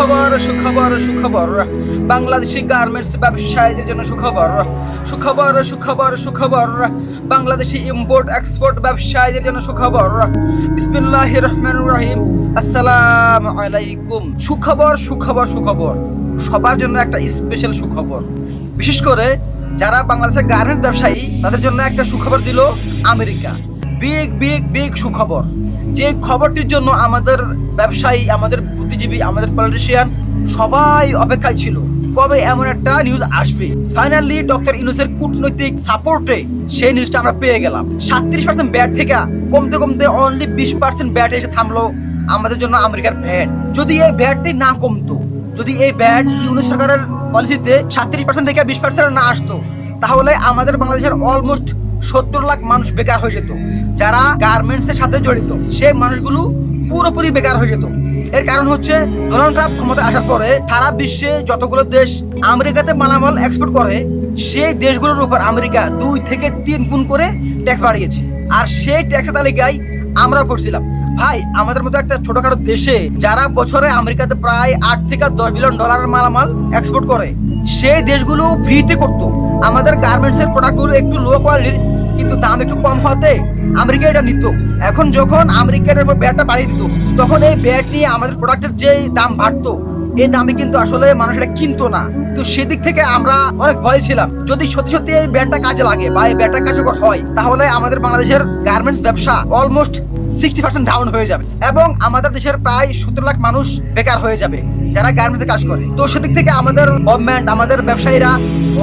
সুখবর সুখবর সুখবর। বাংলাদেশি গার্মেন্টস ব্যবসায়ীদের জন্য সুখবর। সুখবর সুখবর সুখবর। বাংলাদেশি ইম্পোর্ট এক্সপোর্ট ব্যবসায়ীদের জন্য সুখবর। বিসমিল্লাহ রহমান রহিম। আসসালাম আলাইকুম। সুখবর সুখবর সুখবর। সবার জন্য একটা স্পেশাল সুখবর। বিশেষ করে যারা বাংলাদেশের গার্মেন্টস ব্যবসায়ী, তাদের জন্য একটা সুখবর দিল আমেরিকা। বিগ বিগ বিগ সুখবর। যে খবরটির জন্য আমাদের ব্যবসায়ী, আমাদের বুদ্ধিজীবী আমাদের পলিটিশিয়ান সবাই অপেক্ষায় ছিল। কবে এমন একটা নিউজ আসবে? ফাইনালি ডক্টর ইউনুসের কূটনৈতিক সাপোর্টে সেই নিউজটা আমরা পেয়ে গেলাম। সাতত্রিশ পার্সেন্ট ব্যাট থেকে কমতে কমতে অনলি বিশ পার্সেন্ট ব্যাট এসে থামলো আমাদের জন্য আমেরিকার ভ্যাট যদি এই ব্যাটটি না কমতো, যদি এই ব্যাট ইউনুস সরকারের পলিসিতে সাতত্রিশ পার্সেন্ট থেকে বিশ পার্সেন্ট না আসতো, তাহলে আমাদের বাংলাদেশের অলমোস্ট সত্তর লাখ মানুষ বেকার হয়ে যেত। যারা গার্মেন্টস এর সাথে জড়িত, সেই মানুষগুলো পুরোপুরি বেকার হয়ে যেত। এর কারণ হচ্ছে ডোনাল্ড ট্রাম্প ক্ষমতা আসার পরে সারা বিশ্বে যতগুলো দেশ আমেরিকাতে মালামাল এক্সপোর্ট করে, সেই দেশগুলোর উপর আমেরিকা দুই থেকে তিন গুণ করে ট্যাক্স বাড়িয়েছে। আর সেই ট্যাক্সের তালিকায় আমরা পড়ছিলাম, ভাই, আমাদের মতো একটা ছোটখাটো দেশে যারা বছরে আমেরিকাতে প্রায় আট থেকে দশ বিলিয়ন ডলারের মালামাল এক্সপোর্ট করে, সেই দেশগুলো ফ্রিতে করতো। আমাদের গার্মেন্টস এর প্রোডাক্টগুলো একটু লো কোয়ালিটির কিন্তু দাম একটু কম হতে আমেরিকা এটা নিত। এখন যখন আমেরিকার উপর ব্যাটটা বাড়িয়ে দিত, তখন এই ব্যাট নিয়ে আমাদের প্রোডাক্টের যে দাম বাড়তো, এই দামে কিন্তু আসলে মানুষ এটা কিনতো না। তো সেদিক থেকে আমরা অনেক ভয় ছিলাম। যদি সত্যি সত্যি এই ব্যাটটা কাজে লাগে বা এই ব্যাটটা কার্যকর হয়, তাহলে আমাদের বাংলাদেশের গার্মেন্টস ব্যবসা অলমোস্ট সিক্সটি পার্সেন্ট ডাউন হয়ে যাবে। এবং আমাদের দেশের প্রায় সত্তর লাখ মানুষ বেকার হয়ে যাবে, যারা গার্মেন্টসে কাজ করে। তো সেদিক থেকে আমাদের গভর্নমেন্ট আমাদের ব্যবসায়ীরা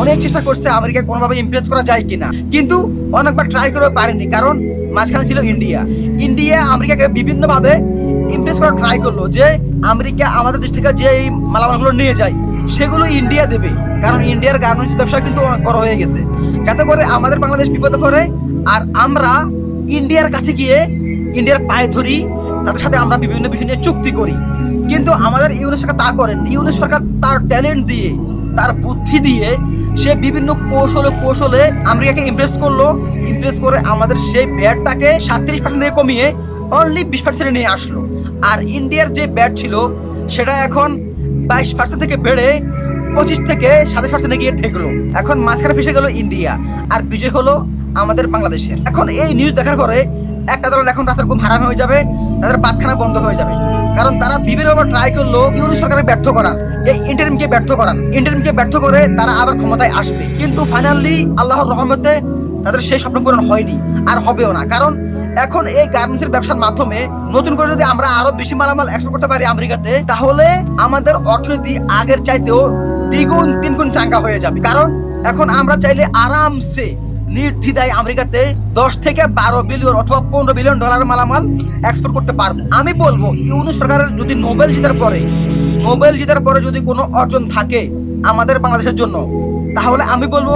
অনেক চেষ্টা করছে আমেরিকা কোনোভাবে ইমপ্রেস করা যায় কিনা। কিন্তু অনেকবার ট্রাই করে পারেনি, কারণ মাঝখানে ছিল ইন্ডিয়া। ইন্ডিয়া আমেরিকাকে বিভিন্নভাবে ইমপ্রেস করার ট্রাই করল যে আমেরিকা আমাদের দেশ থেকে যে মালামালগুলো নিয়ে যায়, সেগুলো ইন্ডিয়া দেবে। কারণ ইন্ডিয়ার গার্মেন্টস ব্যবসা কিন্তু অনেক বড় হয়ে গেছে। যাতে করে আমাদের বাংলাদেশ বিপদে পড়ে, আর আমরা ইন্ডিয়ার কাছে গিয়ে ইন্ডিয়ার পায়ে ধরি তাদের সাথে আমরা বিভিন্ন বিষয় নিয়ে চুক্তি করি। কিন্তু আমাদের ইউনিট সরকার তা করেন ইউনিট সরকার তার ট্যালেন্ট দিয়ে, তার বুদ্ধি দিয়ে, সে বিভিন্ন কৌশলে কৌশলে আমেরিকাকে ইমপ্রেস করল। ইমপ্রেস করে আমাদের সেই ব্যাটটাকে সাতত্রিশ পার্সেন্ট থেকে কমিয়ে অনলি বিশ পার্সেন্টে নিয়ে আসলো। আর ইন্ডিয়ার যে ব্যাট ছিল, সেটা এখন বাইশ পার্সেন্ট থেকে বেড়ে পঁচিশ থেকে সাতাশ পার্সেন্টে গিয়ে ঠেকলো। এখন মাঝখানে ফেসে গেল ইন্ডিয়া। আর বিজয় হলো আমাদের বাংলাদেশের। এখন এই নিউজ দেখার পরে একটা দলের এখন রাস্তার ঘুম হারাম হয়ে যাবে, তাদের বাতখানা বন্ধ হয়ে যাবে। কারণ তারা বিভিন্নভাবে ট্রাই করল ইউনিট সরকারের ব্যর্থ করার, এই ইন্টারিমকে ব্যর্থ করার ইন্টারিমকে ব্যর্থ করে তারা আবার ক্ষমতায় আসবে। কিন্তু ফাইনালি আল্লাহর রহমতে তাদের সেই স্বপ্ন পূরণ হয়নি, আর হবেও না। কারণ এখন এই গার্মেন্টসের ব্যবসার মাধ্যমে নতুন করে যদি আমরা আরও বেশি মালামাল এক্সপোর্ট করতে পারি আমেরিকাতে, তাহলে আমাদের অর্থনীতি আগের চাইতেও দ্বিগুণ, তিনগুণ চাঙ্গা হয়ে যাবে। কারণ এখন আমরা চাইলে আরামসে নির্দ্বিধায় আমেরিকাতে দশ থেকে বারো বিলিয়ন অথবা পনেরো বিলিয়ন ডলার মালামাল এক্সপোর্ট করতে পারব। আমি বলব ইউনু সরকারের যদি নোবেল জেতার পরে, নোবেল জেতার পরে যদি কোনো অর্জন থাকে আমাদের বাংলাদেশের জন্য, তাহলে আমি বলব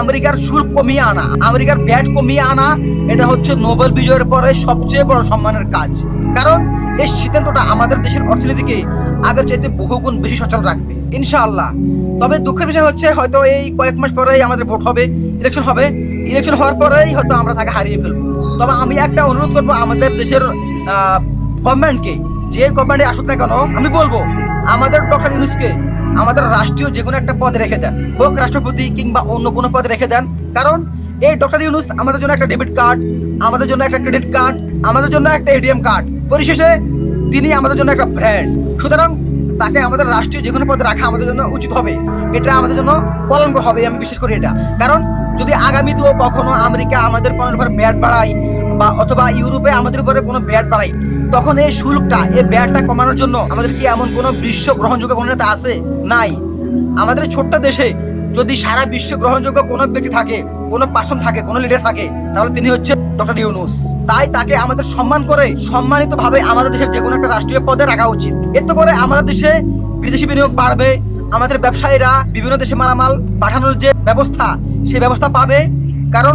আমেরিকার শুল্ক কমিয়ে আনা, আমেরিকার ব্যাট কমিয়ে আনা, এটা হচ্ছে নোবেল বিজয়ের পরে সবচেয়ে বড় সম্মানের কাজ। কারণ এই সিদ্ধান্তটা আমাদের দেশের অর্থনীতিকে আগের চাইতে বহুগুণ বেশি সচল রাখবে। ইনশাআল্লাহ। তবে দুঃখের বিষয় হচ্ছে হয়তো এই কয়েক মাস পরেই আমাদের ভোট হবে ইলেকশন হবে। ইলেকশন হওয়ার পরেই হয়তো আমরা তাকে হারিয়ে ফেলব। তবে আমি একটা অনুরোধ করব আমাদের দেশের গভর্নমেন্টকে যে গভর্নমেন্টে আসুক না কেন, আমি বলব, আমাদের ডক্টর ইউনুসকে আমাদের রাষ্ট্রীয় যে কোনো একটা পদ রেখে দেন। হোক রাষ্ট্রপতি কিংবা অন্য কোনো পদ রেখে দেন। কারণ এই ডক্টর ইউনুস আমাদের জন্য একটা ডেবিট কার্ড আমাদের জন্য একটা ক্রেডিট কার্ড আমাদের জন্য একটা এটিএম কার্ড পরিশেষে তিনি আমাদের জন্য একটা ব্র্যান্ড সুতরাং তাকে আমাদের রাষ্ট্রীয় যে কোনো পদে রাখা আমাদের জন্য উচিত হবে। এটা আমাদের জন্য কলঙ্ক হবে, আমি বিশ্বাস করি এটা। কারণ যদি আগামীতেও কখনো আমেরিকা আমাদের পণ্যের উপর ব্যাট বাড়ায় বা অথবা ইউরোপে আমাদের উপরে কোনো ব্যাট বাড়ায়, তখন এই শুল্কটা, এই ব্যাটটা কমানোর জন্য আমাদের কি এমন কোনো বিশ্ব গ্রহণযোগ্য কোনো নেতা আছে? নাই। আমাদের ছোট্ট দেশে যদি সারা বিশ্ব গ্রহণযোগ্য কোনো ব্যক্তি থাকে, কোনো পার্সন থাকে, কোনো লিডার থাকে, তাহলে তিনি হচ্ছে ডক্টর ইউনুস। তাই তাকে আমাদের সম্মান করে সম্মানিত ভাবে আমাদের দেশের যে কোনো একটা রাষ্ট্রীয় পদে রাখা উচিত। এতে করে আমাদের দেশে বিদেশি বিনিয়োগ বাড়বে, আমাদের ব্যবসায়ীরা বিভিন্ন দেশে মালামাল পাঠানোর যে ব্যবস্থা সেই ব্যবস্থা পাবে। কারণ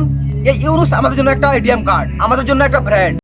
এই ইউনুস আমাদের জন্য একটা এটিএম কার্ড, আমাদের জন্য একটা ব্র্যান্ড।